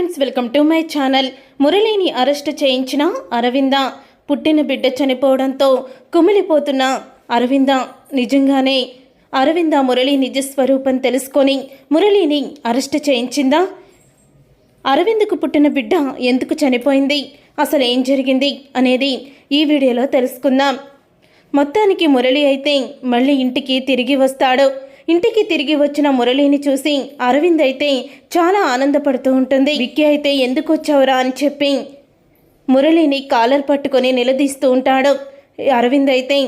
Friends welcome to my channel. మురళిని arrest చేయించిన అరవింద. పుట్టిన బిడ్డ చనిపోవడంతో కుమిలిపోతున్న అరవింద నిజంగానే. అరవింద మురళి నిజ స్వరూపం తెలుసుకొని మురళిని అరెస్ట్ చేయించిందా? అరవింద్కు పుట్టిన బిడ్డ ఎందుకు చనిపోయింది? అసలు ఏం జరిగింది అనేది ఈ వీడియోలో తెలుసుకుందాం. మొత్తానికి మురళి అయితే మళ్ళీ ఇంటికి తిరిగి వస్తాడు. ఇంటికి తిరిగి వచ్చిన మురళిని చూసి అరవింద్ అయితే చాలా ఆనందపడుతూ ఉంటుంది. విక్కీ అయితే ఎందుకు వచ్చావురా? అని చెప్పి మురళిని కాలర్ పట్టుకొని నిలదీస్తూ ఉంటాడు. అరవింద్ అయితే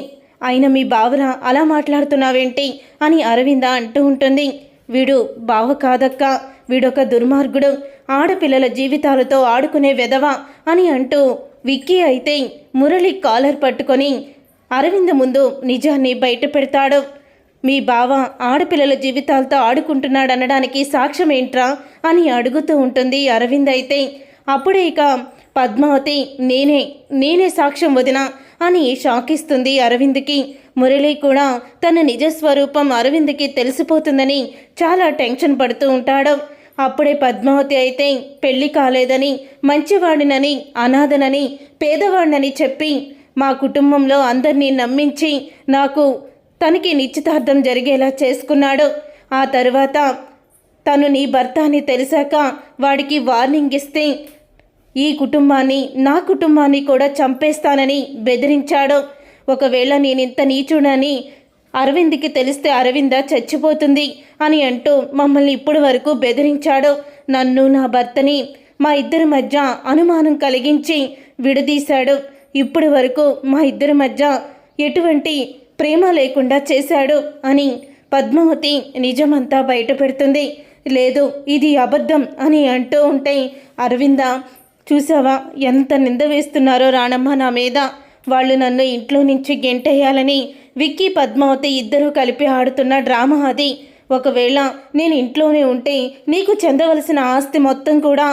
ఆయన మీ బావరా అలా మాట్లాడుతున్నావేంటి? అని అరవింద అంటూ ఉంటుంది. వీడు బావ కాదక్క వీడొక దుర్మార్గుడు ఆడపిల్లల జీవితాలతో ఆడుకునే వెధవ అని అంటూ విక్కీ అయితే మురళి కాలర్ పట్టుకొని అరవింద్ ముందు నిజాన్ని బయట పెడతాడు మీ బావ ఆడపిల్లల జీవితాలతో ఆడుకుంటున్నాడు అనడానికి సాక్ష్యం ఏంట్రా అని అడుగుతూ ఉంటుంది అరవింద్ అయితే. అప్పుడే ఇక పద్మావతి నేనే నేనే సాక్ష్యం వదిన అని షాకిస్తుంది అరవింద్కి. మురళి కూడా తన నిజస్వరూపం అరవింద్కి తెలిసిపోతుందని చాలా టెన్షన్ పడుతూ ఉంటాడు. అప్పుడే పద్మావతి అయితే పెళ్ళి కాలేదని మంచివాడినని అనాథనని పేదవాడినని చెప్పి మా కుటుంబంలో అందరినీ నమ్మించి నాకు తనకి నిశ్చితార్థం జరిగేలా చేసుకున్నాడు. ఆ తరువాత తను నీ భర్త అని తెలిసాక వాడికి వార్నింగ్ ఇస్తే ఈ కుటుంబాన్ని నా కుటుంబాన్ని కూడా చంపేస్తానని బెదిరించాడు. ఒకవేళ నేనింత నీచుడని అరవింద్కి తెలిస్తే అరవింద చచ్చిపోతుంది అని అంటూ మమ్మల్ని ఇప్పటి వరకు బెదిరించాడు. నన్ను నా భర్తని మా ఇద్దరి మధ్య అనుమానం కలిగించి విడదీశాడు. ఇప్పటి వరకు మా ఇద్దరి మధ్య ఎటువంటి ప్రేమ లేకుండా చేశాడు అని పద్మావతి నిజమంతా బయటపెడుతుంది. లేదు ఇది అబద్ధం అని అంటూ ఉంటే అరవింద చూసావా ఎంత నింద వేస్తున్నారో రాణమ్మ నా మీద. వాళ్ళు నన్ను ఇంట్లో నుంచి గెంటేయాలని విక్కీ పద్మావతి ఇద్దరూ కలిపి ఆడుతున్న డ్రామా అది. ఒకవేళ నేను ఇంట్లోనే ఉంటే నీకు చెందవలసిన ఆస్తి మొత్తం కూడా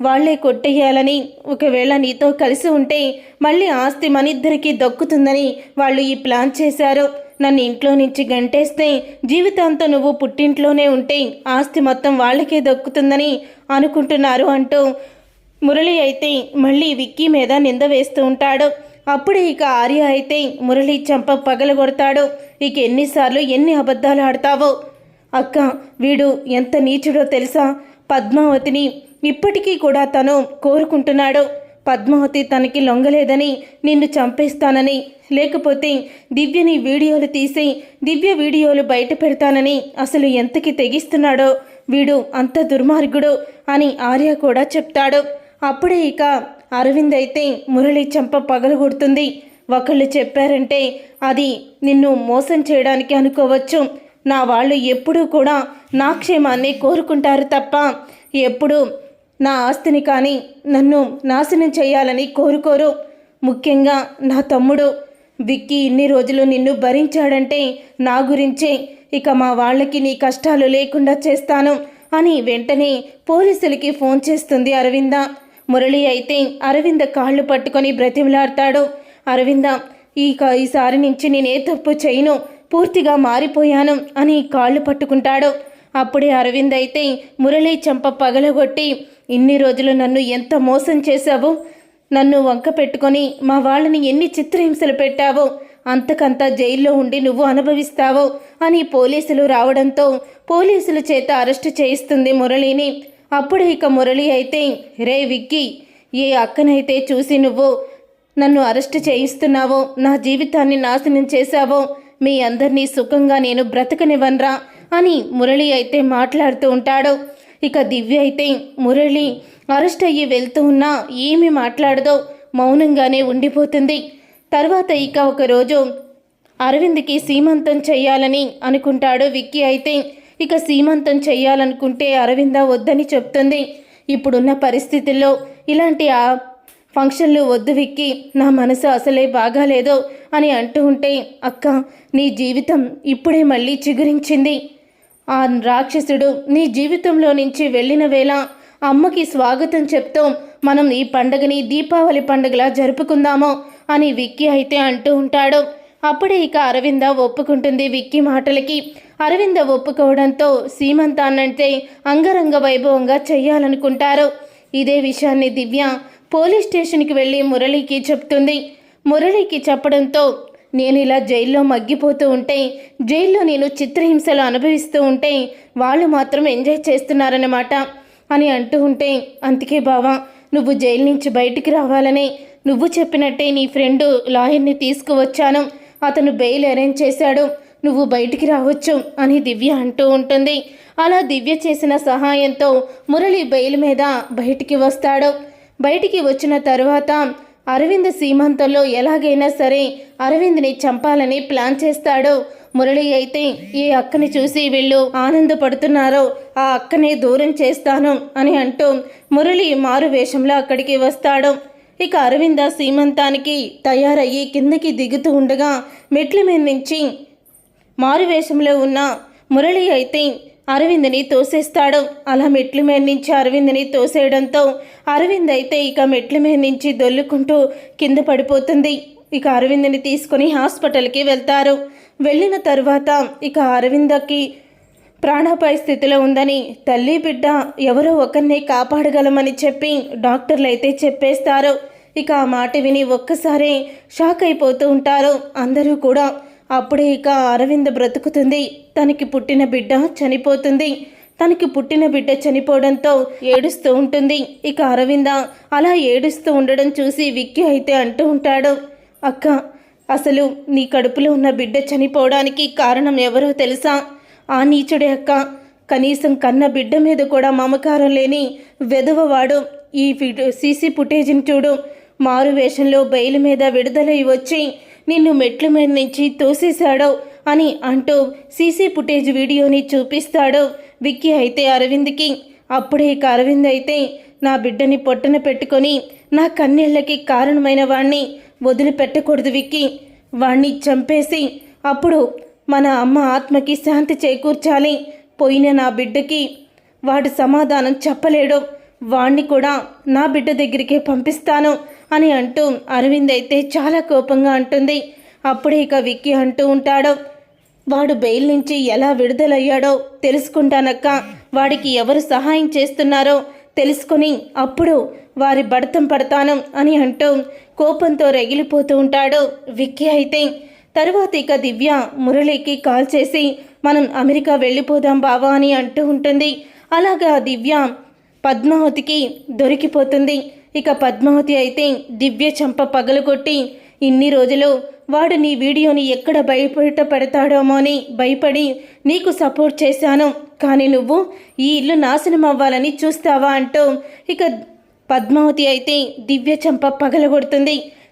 వాళ్ళే కొట్టేయాలని ఒకవేళ నీతో కలిసి ఉంటే మళ్ళీ ఆస్తి మనిద్దరికీ దక్కుతుందని వాళ్ళు ఈ ప్లాన్ చేశారు. నన్ను ఇంట్లో నుంచి గంటేస్తే జీవితాంతం నువ్వు పుట్టింట్లోనే ఉంటే ఆస్తి మొత్తం వాళ్ళకే దక్కుతుందని అనుకుంటున్నారు అంటూ మురళి అయితే మళ్ళీ విక్కీ మీద నింద వేస్తూ ఉంటాడు. అప్పుడే ఇక ఆర్య అయితే మురళి చంప పగలగొడతాడు ఇక ఎన్నిసార్లు ఎన్ని అబద్ధాలు ఆడతావో? అక్క వీడు ఎంత నీచుడో తెలుసా? పద్మావతిని ఇప్పటికీ కూడా తను కోరుకుంటున్నాడు. పద్మావతి తనకి లొంగలేదని నిన్ను చంపేస్తానని లేకపోతే దివ్యని వీడియోలు తీసి దివ్య వీడియోలు బయట పెడతానని అసలు ఎంతకి తెగిస్తున్నాడో వీడు అంత దుర్మార్గుడు అని ఆర్య కూడా చెప్తాడు. అప్పుడే ఇక అరవింద్ అయితే మురళి చంప పగలగొడుతుంది. ఒకళ్ళు చెప్పారంటే అది నిన్ను మోసం చేయడానికి అనుకోవచ్చు. నా వాళ్ళు ఎప్పుడూ కూడా నా క్షేమాన్ని కోరుకుంటారు తప్ప ఎప్పుడు నా ఆస్తిని కానీ నన్ను నాశనం చేయాలని కోరుకోరు. ముఖ్యంగా నా తమ్ముడు విక్కీ ఇన్ని రోజులు నిన్ను భరించాడంటే నా గురించే ఇక మా వాళ్ళకి నీ కష్టాలు లేకుండా చేస్తాను అని వెంటనే పోలీసులకి ఫోన్ చేస్తుంది అరవింద. మురళి అయితే అరవింద కాళ్ళు పట్టుకొని బ్రతిమలాడతాడు. అరవింద ఈ ఈసారి నుంచి నేనే తప్పు చేయను. పూర్తిగా మారిపోయాను అని కాళ్ళు పట్టుకుంటాడు. అప్పుడే అరవింద్ అయితే మురళి చంప పగలగొట్టి ఇన్ని రోజులు నన్ను ఎంత మోసం చేశావు? నన్ను వంక పెట్టుకొని మా వాళ్ళని ఎన్ని చిత్రహింసలు పెట్టావో? అంతకంత జైల్లో ఉండి నువ్వు అనుభవిస్తావో? అని పోలీసులు రావడంతో పోలీసుల చేత అరెస్టు చేయిస్తుంది మురళిని. అప్పుడు ఇక మురళి అయితే రే విక్కీ ఏ అక్కనైతే చూసి నువ్వు నన్ను అరెస్ట్ చేయిస్తున్నావో. నా జీవితాన్ని నాశనం చేశావో. మీ అందరినీ సుఖంగా నేను బ్రతకనివ్వనరా. అని మురళి అయితే మాట్లాడుతూ ఉంటాడు. ఇక దివ్య అయితే మురళి అరెస్ట్ అయ్యి వెళ్తూ ఉన్నా ఏమి మాట్లాడదో మౌనంగానే ఉండిపోతుంది. తర్వాత ఇక ఒకరోజు అరవింద్కి సీమంతం చేయాలని అనుకుంటాడు విక్కీ అయితే. ఇక సీమంతం చేయాలనుకుంటే అరవింద వద్దని చెప్తుంది. ఇప్పుడున్న పరిస్థితుల్లో ఇలాంటి ఆ ఫంక్షన్లు వద్దు విక్కి నా మనసు అసలే బాగాలేదు అని అంటూ ఉంటే అక్క నీ జీవితం ఇప్పుడే మళ్ళీ చిగురించింది. ఆ రాక్షసుడు నీ జీవితంలో నుంచి వెళ్ళిన వేళ అమ్మకి స్వాగతం చెప్తూ. మనం ఈ పండగని దీపావళి పండుగలా జరుపుకుందామో అని విక్కీ అయితే అంటూ ఉంటాడు. అప్పుడే ఇక అరవింద ఒప్పుకుంటుంది విక్కీ మాటలకి. అరవింద ఒప్పుకోవడంతో సీమంతాన్నంటే అంగరంగ వైభవంగా చేయాలనుకుంటారు ఇదే విషయాన్ని దివ్య పోలీస్ స్టేషన్కి వెళ్ళి మురళికి చెప్తుంది. మురళికి చెప్పడంతో నేను ఇలా జైల్లో మగ్గిపోతూ ఉంటే జైల్లో నేను చిత్రహింసలు అనుభవిస్తూ ఉంటే వాళ్ళు మాత్రం ఎంజాయ్ చేస్తున్నారన్నమాట అని అంటూ ఉంటే అందుకే బావా నువ్వు జైలు నుంచి బయటికి రావాలని నువ్వు చెప్పినట్టే నీ ఫ్రెండ్ లాయర్ని తీసుకువచ్చాను. అతను బెయిల్ అరేంజ్ చేశాడు. నువ్వు బయటికి రావచ్చు అని దివ్య అంటూ ఉంటుంది. అలా దివ్య చేసిన సహాయంతో మురళి బెయిల్ మీద బయటికి వస్తాడు. బయటికి వచ్చిన తర్వాత అరవింద్ సీమంతంలో ఎలాగైనా సరే అరవింద్ని చంపాలని ప్లాన్ చేస్తాడు. మురళి అయితే ఈ అక్కని చూసి వీళ్ళు ఆనందపడుతున్నారో. ఆ అక్కనే దూరం చేస్తాను అని అంటూ మురళి మారు వేషంలో అక్కడికి వస్తాడు. ఇక అరవింద సీమంతానికి తయారయ్యి కిందకి దిగుతూ ఉండగా మెట్ల మీద నుంచి మారువేషంలో ఉన్న మురళి అయితే అరవింద్ని తోసేస్తాడు. అలా మెట్ల మీద నుంచి అరవింద్ని తోసేయడంతో అరవింద్ అయితే ఇక మెట్ల మీద నుంచి దొల్లుకుంటూ కింద పడిపోతుంది. ఇక అరవింద్ని తీసుకొని హాస్పిటల్కి వెళ్తారు. వెళ్ళిన తర్వాత ఇక అరవిందకి ప్రాణాపాయ స్థితిలో ఉందని తల్లి బిడ్డ ఎవరో ఒకరిని కాపాడగలమని చెప్పి డాక్టర్లు అయితే చెప్పేస్తారు. ఇక ఆ మాట విని ఒక్కసారి షాక్ అయిపోతూ ఉంటారు. అందరూ కూడా అప్పుడే ఇక అరవింద బ్రతుకుతుంది. తనకి పుట్టిన బిడ్డ చనిపోతుంది. తనకి పుట్టిన బిడ్డ చనిపోవడంతో ఏడుస్తూ ఉంటుంది. ఇక అరవింద అలా ఏడుస్తూ ఉండడం చూసి విక్కీ అయితే అంటూ ఉంటాడు. అక్క అసలు నీ కడుపులో ఉన్న బిడ్డ చనిపోవడానికి కారణం ఎవరో తెలుసా? ఆ నీచుడే అక్క. కనీసం కన్న బిడ్డ మీద కూడా మమకారం లేని వెధవవాడు. ఈ సీసీ ఫుటేజ్ని చూడు. మారు వేషంలో బయలు మీద విడుదలై వచ్చి నిన్ను మెట్ల మీద నుంచి తోసేశాడో అని అంటూ సీసీ ఫుటేజ్ వీడియోని చూపిస్తాడు విక్కీ అయితే అరవింద్కి అప్పుడే ఇక అరవింద్ అయితే నా బిడ్డని పొట్టన పెట్టుకొని నా కన్నీళ్ళకి కారణమైన వాణ్ణి వదిలిపెట్టకూడదు విక్కి. వాణ్ణి చంపేసి అప్పుడు మన అమ్మ ఆత్మకి శాంతి చేకూర్చాలి. పోయిన నా బిడ్డకి వాడు సమాధానం చెప్పలేడు. వాణ్ణి కూడా నా బిడ్డ దగ్గరికే పంపిస్తాను. అని అంటూ అరవింద్ అయితే చాలా కోపంగా అంటుంది. అప్పుడే ఇక విక్కీ అంటూ ఉంటాడు వాడు బెయిల్ నుంచి ఎలా విడుదలయ్యాడో తెలుసుకుంటానక్క. వాడికి ఎవరు సహాయం చేస్తున్నారో తెలుసుకొని అప్పుడు వారి బడతం పడతాను అని అంటూ కోపంతో రగిలిపోతూ ఉంటాడు విక్కీ అయితే. తరువాత ఇక దివ్య మురళికి కాల్ చేసి మనం అమెరికా వెళ్ళిపోదాం బావా అని అంటూ ఉంటుంది. అలాగా దివ్య పద్మావతికి దొరికిపోతుంది. ఇక పద్మావతి అయితే దివ్య చంప పగలగొట్టి ఇన్ని రోజులు వాడు నీ వీడియోని ఎక్కడ బయట పెడతాడేమో అని భయపడి నీకు సపోర్ట్ చేశాను. కానీ నువ్వు ఈ ఇల్లు నాశనం అవ్వాలని చూస్తావా? అంటూ ఇక పద్మావతి అయితే దివ్య చంప పగలగొడుతుంది.